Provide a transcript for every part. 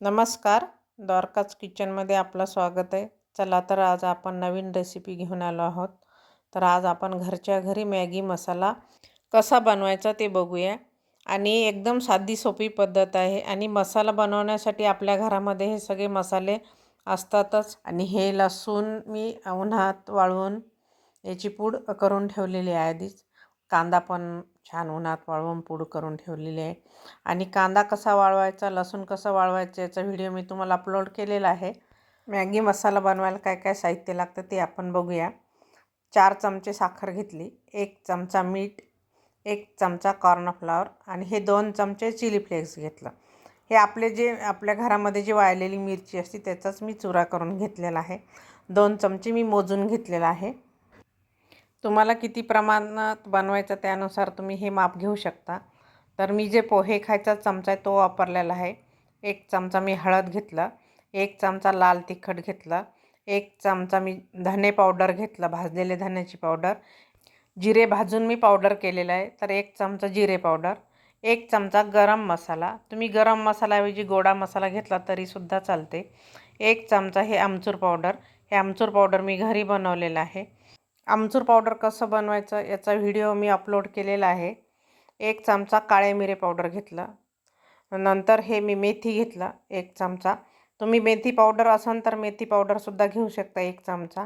नमस्कार. द्वारकाच किचनमध्ये आपलं स्वागत आहे. चला तर आज आपण नवीन रेसिपी घेऊन आलो आहोत. तर आज आपण घरच्या घरी मॅगी मसाला कसा बनवायचा ते बघूया. आणि एकदम साधी सोपी पद्धत आहे आणि मसाला बनवण्यासाठी आपल्या घरामध्ये हे सगळे मसाले असतातच. आणि हे लसूण मी उन्हात वाळवून याची पूड करून ठेवलेली आहे आधीच. कांदा पण छान उन्हात वाळवून पूड करून ठेवलेली आहे. आणि कांदा कसा वाळवायचा लसूण कसं वाळवायचं याचा व्हिडिओ मी तुम्हाला अपलोड केलेला आहे. मॅगी मसाला बनवायला काय काय साहित्य लागतं ते आपण बघूया. चार चमचे साखर घेतली एक चमचा मीठ एक चमचा कॉर्नफ्लॉवर आणि हे दोन चमचे चिली फ्लेक्स घेतलं. हे आपले जे आपल्या घरामध्ये जी वाळलेली मिरची असते त्याचाच मी चुरा करून घेतलेला आहे. दोन चमचे मी मोजून घेतलेला आहे. तुम्हाला किती प्रमाणात बनवायचं त्यानुसार तुम्ही हे माप घेऊ शकता. तर मी जे पोहे खायचा चमचा आहे तो वापरलेला आहे. एक चमचा मी हळद घेतला एक चमचा लाल तिखट घेतला एक चमचा मी धने पावडर घेतला भाजलेले धन्याची पावडर. जिरे भाजून मी पावडर केलेलं आहे तर एक चमचा जिरे पावडर एक चमचा गरम मसाला. तुम्ही गरम मसाल्याऐवजी गोडा मसाला घेतला तरीसुद्धा चालते. एक चमचा हे आमचूर पावडर हे आमचूर पावडर मी घरी बनवलेलं आहे. आमचूर पावडर कसं बनवायचं याचा व्हिडिओ मी अपलोड केलेला आहे. एक चमचा काळे मिरे पावडर घेतलं. नंतर हे मी मेथी घेतलं एक चमचा. तुम्ही मेथी पावडर असाल तर मेथी पावडरसुद्धा घेऊ शकता एक चमचा.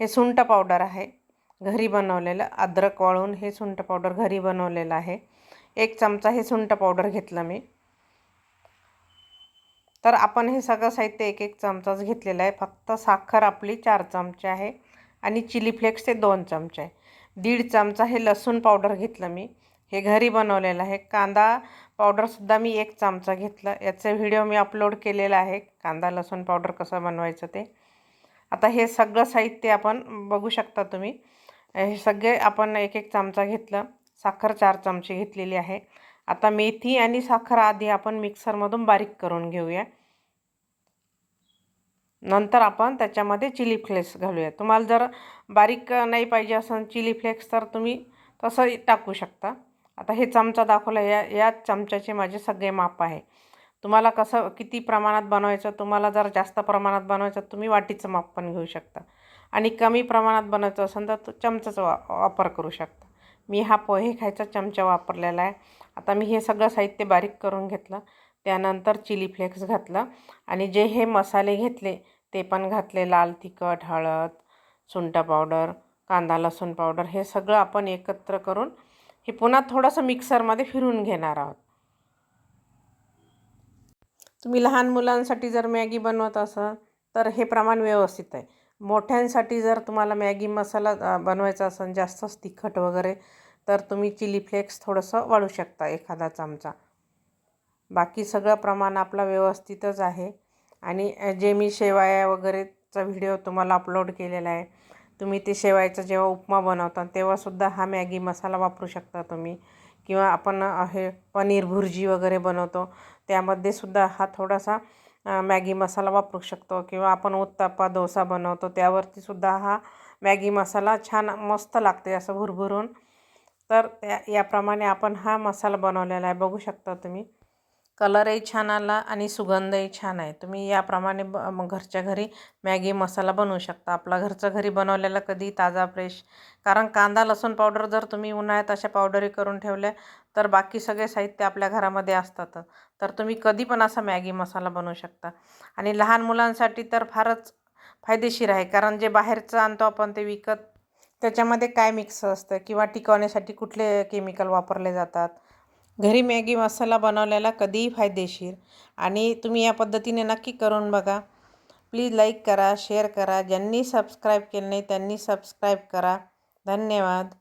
हे सुंठ पावडर आहे घरी बनवलेलं. अद्रक वाळून हे सुंठ पावडर घरी बनवलेलं आहे. एक चमचा हे सुंठ पावडर घेतलं मी. तर आपण हे सगळं साहित्य एक एक चमचाच घेतलेलं आहे. फक्त साखर आपली चार चमचे आहे. आणि चिली फ्लेक्स हे दोन चमचे. आहे दीड चमचा हे लसूण पावडर घेतलं मी. हे घरी बनवलेलं आहे. कांदा पावडरसुद्धा मी एक चमचा घेतला. याचा व्हिडिओ मी अपलोड केलेला आहे. कांदा लसूण पावडर कसं बनवायचं ते. आता हे सगळं साहित्य आपण बघू शकता तुम्ही. हे सगळे आपण एक एक चमचा घेतलं. साखर चार चमचे घेतलेली आहे. आता मेथी आणि साखर आधी आपण मिक्सरमधून बारीक करून घेऊया. नंतर आपण त्याच्यामध्ये चिली फ्लेक्स घालूया. तुम्हाला जर बारीक नाही पाहिजे असं चिली फ्लेक्स तर तुम्ही तसं टाकू शकता. आता हे चमचा दाखवला या या चमच्याचे माझे सगळे माप आहे. तुम्हाला कसं किती प्रमाणात बनवायचं तुम्हाला जर जास्त प्रमाणात बनवायचं तुम्ही वाटीचं माप पण घेऊ शकता. आणि कमी प्रमाणात बनवायचं असेल तर चमचाचा वा वापर करू शकता. मी हा पोहे खायचा चमचा वापरलेला आहे. आता मी हे सगळं साहित्य बारीक करून घेतलं. त्यानंतर चिली फ्लेक्स घातलं. आणि जे हे मसाले घेतले ते पण घातले लाल तिखट हळद सुंठ पावडर कांदा लसूण पावडर हे सगळं आपण एकत्र करून हे पुन्हा थोडंसं मिक्सरमध्ये फिरून घेणार आहोत. तुम्ही लहान मुलांसाठी जर मॅगी बनवत असाल तर हे प्रमाण व्यवस्थित आहे. मोठ्यांसाठी जर तुम्हाला मॅगी मसाला बनवायचा असेल जास्तच तिखट वगैरे तर तुम्ही चिली फ्लेक्स थोडंसं वाढू शकता एखादा चमचा. बाकी सगळं प्रमाण आपला व्यवस्थितच आहे. आणि जे मी शेवाया वगैरेचा व्हिडिओ तुम्हाला अपलोड केलेला आहे तुम्ही ते शेवायचा जेव्हा उपमा बनवता तेव्हासुद्धा हा मॅगी मसाला वापरू शकता तुम्ही. किंवा आपण हे पनीर भुर्जी वगैरे बनवतो त्यामध्ये सुद्धा हा थोडासा मॅगी मसाला वापरू शकतो. किंवा आपण उत्ताप्पा डोसा बनवतो त्यावरती सुद्धा हा मॅगी मसाला छान मस्त लागते असं भुरभुरून. तर त्या याप्रमाणे आपण हा मसाला बनवलेला आहे बघू शकता तुम्ही. कलरही छान आला आणि सुगंधही छान आहे. तुम्ही याप्रमाणे ब मग घरच्या घरी मॅगी मसाला बनवू शकता. आपला घरचं घरी बनवलेला कधी ताजा फ्रेश कारण कांदा लसूण पावडर जर तुम्ही उन्हाळ्यात अशा पावडरी करून ठेवल्या तर बाकी सगळे साहित्य आपल्या घरामध्ये असतात. तर तुम्ही कधी पण असा मॅगी मसाला बनवू शकता. आणि लहान मुलांसाठी तर फारच फायदेशीर आहे. कारण जे बाहेरचं आणतो आपण ते विकत त्याच्यामध्ये काय मिक्स असतं? किंवा टिकवण्यासाठी कुठले केमिकल वापरले जातात? घरी मॅगी मसाला बनवलेला कधीही फायदेशीर. आणि तुम्ही या पद्धतीने नक्की करून बघा. प्लीज लाईक करा शेअर करा. ज्यांनी सबस्क्राईब केलं नाही त्यांनी सबस्क्राईब करा. धन्यवाद.